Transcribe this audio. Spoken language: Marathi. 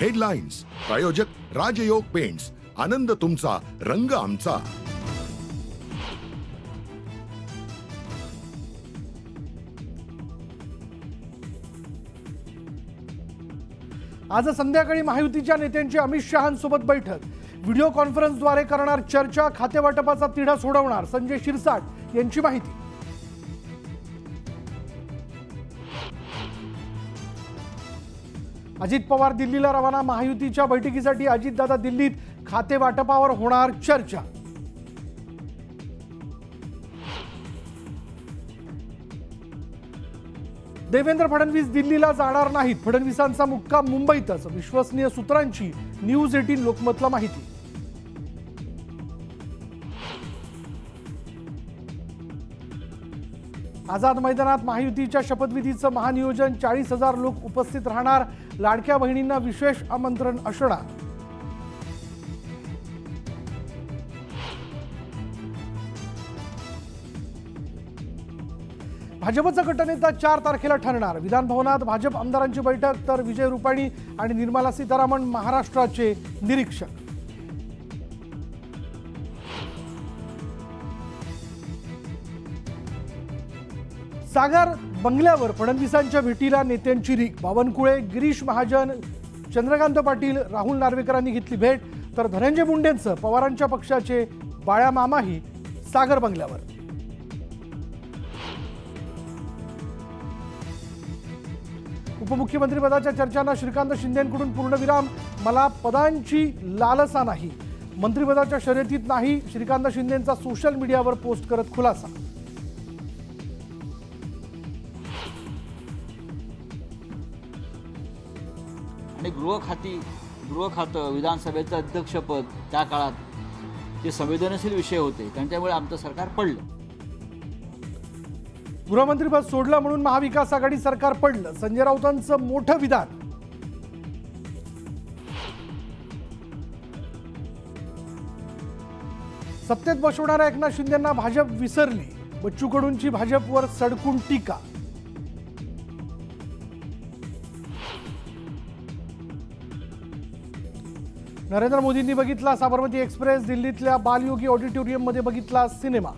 हेडलाईन्स प्रायोजक राजयोग पेंट्स आनंद तुमचा. रंग आमचा. आज संध्याकाळी महायुतीच्या नेत्यांची अमित शहांसोबत बैठक. व्हिडिओ कॉन्फरन्सद्वारे करणार चर्चा खातेवाटपाचा तिढा सोडवणार संजय शिरसाट यांची माहिती. अजित पवार दिल्लीला रवाना महायुतीच्या बैठकीसाठी अजितदादा दिल्लीत खाते वाटपावर होणार चर्चा. देवेंद्र फडणवीस दिल्लीला जाणार नाहीत. फडणवीसांचा मुक्काम मुंबईतच. विश्वसनीय सूत्रांची न्यूज एटीन लोकमतला माहिती. आझाद मैदानात महायुतीच्या शपथविधीचं महानियोजन चाळीस हजार लोक उपस्थित राहणार. लाडक्या बहिणींना विशेष आमंत्रण असणार भाजपचा गटनेता चार तारखेला ठरणार. विधान भवनात भाजप आमदारांची बैठक तर विजय रुपाणी आणि निर्मला सीतारामन महाराष्ट्राचे निरीक्षक. सागर बंगल्यावर फडणवीसांच्या भेटीला नेत्यांची रीक. बावनकुळे गिरीश महाजन चंद्रकांत पाटील राहुल नार्वेकरांनी घेतली भेट. तर धनंजय मुंडेंचं पवारांच्या पक्षाचे बाळ्या मामाही सागर बंगल्यावर. उपमुख्यमंत्रीपदाच्या चर्चांना श्रीकांत शिंदेकडून पूर्णविराम मला पदांची लालसा नाही. मंत्रिपदाच्या शर्यतीत नाही. श्रीकांत शिंदेंचा सोशल मीडियावर पोस्ट करत खुलासा. आणि गृहखाती गृहखातं गृह खातं विधानसभेचं अध्यक्षपद त्या काळात ते संवेदनशील विषय होते त्यांच्यामुळे आमचं सरकार पडलं. गृहमंत्रीपद सोडलं म्हणून महाविकास आघाडी सरकार पडलं. संजय राऊतांचं मोठं विधान. सत्तेत बसवणाऱ्या एकनाथ शिंदेना भाजप विसरली. बच्चू कडूंची भाजपवर सडकून टीका. नरेंद्र मोदींनी बघितला साबरमती एक्सप्रेस दिल्लीतल्या बालयोगी ऑडिटोरियममध्ये बघितला सिनेमा.